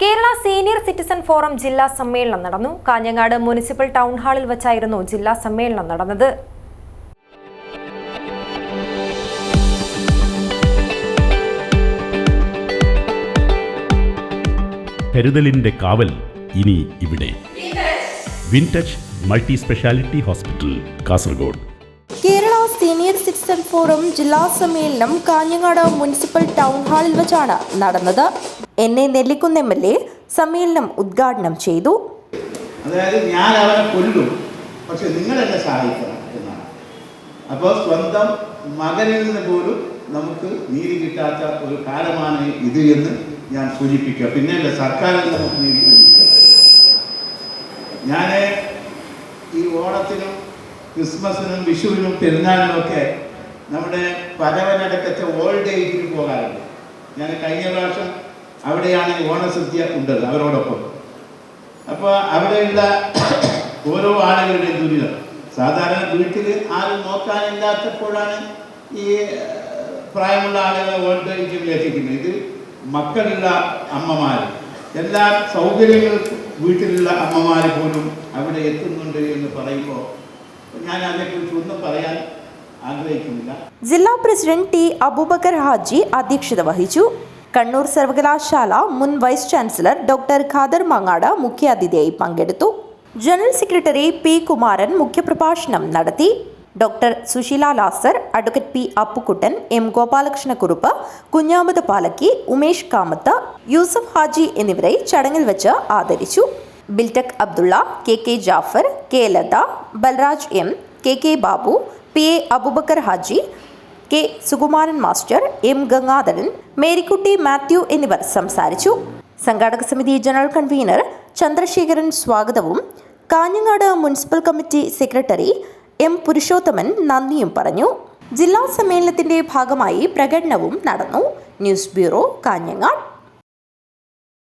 Kerala senior citizen forum ജില്ലാ സമ്മേളനം നടന്നു. കാഞ്ഞങ്ങാട് മുനിസിപ്പൽ ടൗൺ ഹാളിൽ വച്ചായിരുന്നു ജില്ലാ സമ്മേളനം നടന്നത്. കരുതലിന്റെ കാവൽ ഇനി ഇവിടെ. Wintouch multi speciality hospital Kasaragod. Kerala senior citizen forum ജില്ലാ സമ്മേളനം കാഞ്ഞങ്ങാട് മുനിസിപ്പൽ ടൗൺ ഹാളിൽ വെച്ചാണ് നടന്നത്. N A Nellikkunnu M L A സമ്മേളനം ഉദ്ഘാടനം ചെയ്തു. അതായത് ഞാൻ അവനെ കൊല്ലും. പക്ഷെ നിങ്ങൾ എന്നെ സഹായിക്കണം എന്നാണ്. അപ്പോൾ സ്വന്തം മകനിൽ നിന്ന് പോലും നമുക്ക് നീതി കിട്ടാത്ത ഒരു കാലമാണ് ഇത് എന്ന് ഞാൻ സൂചിപ്പിക്കുക. പിന്നെ എന്റെ സർക്കാരിൽ നമുക്ക് നീതി ഞാൻ ഈ ഓണത്തിനും ക്രിസ്മസിനും വിഷുവിനും പെരുന്നാളിനും ഒക്കെ നമ്മുടെ പരവനടക്കത്തെ ഓൾഡ് ഏജിൽ പോകാറുണ്ട്. ഞാൻ കഴിഞ്ഞ പ്രാവശ്യം അവിടെയാണ് ഈ ഓണസദ്യ ഉണ്ടത് അവരോടൊപ്പം. അപ്പോൾ അവിടെയുള്ള ഓരോ ആളുകളുടെയും ദുരിതം. സാധാരണ വീട്ടിൽ ആരും നോക്കാനില്ലാത്തപ്പോഴാണ് ഈ പ്രായമുള്ള ആളുകളെ ഓൾഡ് ഏജിൽ എത്തിക്കുന്നത് ഇത് മക്കളുള്ള അമ്മമാർ എല്ലാ സൗകര്യങ്ങളും വീട്ടിലുള്ള അമ്മമാർ പോലും അവിടെ എത്തുന്നുണ്ട് എന്ന് പറയുമ്പോൾ ഞാൻ അതിനെക്കുറിച്ച് ഒന്നും പറയാൻ ആഗ്രഹിക്കുന്നില്ല. ജില്ലാ പ്രസിഡന്റ് ടി. അബൂബക്കർ ഹാജി അധ്യക്ഷത വഹിച്ചു. കണ്ണൂർ സർവകലാശാല മുൻ vice chancellor doctor Khader Mangad മുഖ്യാതിഥിയായി പങ്കെടുത്തു. ജനറൽ സെക്രട്ടറി പി കുമാരൻ മുഖ്യപ്രഭാഷണം നടത്തി. Doctor Susheela Lazar advocate P Appukuttan M Gopalakrishnakurup Kunhamath Palakki Umesh Kamath Yusuf Haji എന്നിവരെ ചടങ്ങിൽ വെച്ച് ആദരിച്ചു. Biltech Abdulla K K Jafar K Latha Balraj M K K Babu P A Abubakar Haji K Sukumaran master M Gangadharan Marykutty Mathew എന്നിവർ സംസാരിച്ചു. സംഘാടക സമിതി general convener Chandrasekharan സ്വാഗതവും Kanhangad municipal committee secretary M Purushothaman നന്ദിയും പറഞ്ഞു. ജില്ലാ സമ്മേളനത്തിന്റെ ഭാഗമായി പ്രകടനവും നടന്നു. News bureau Kanhangad.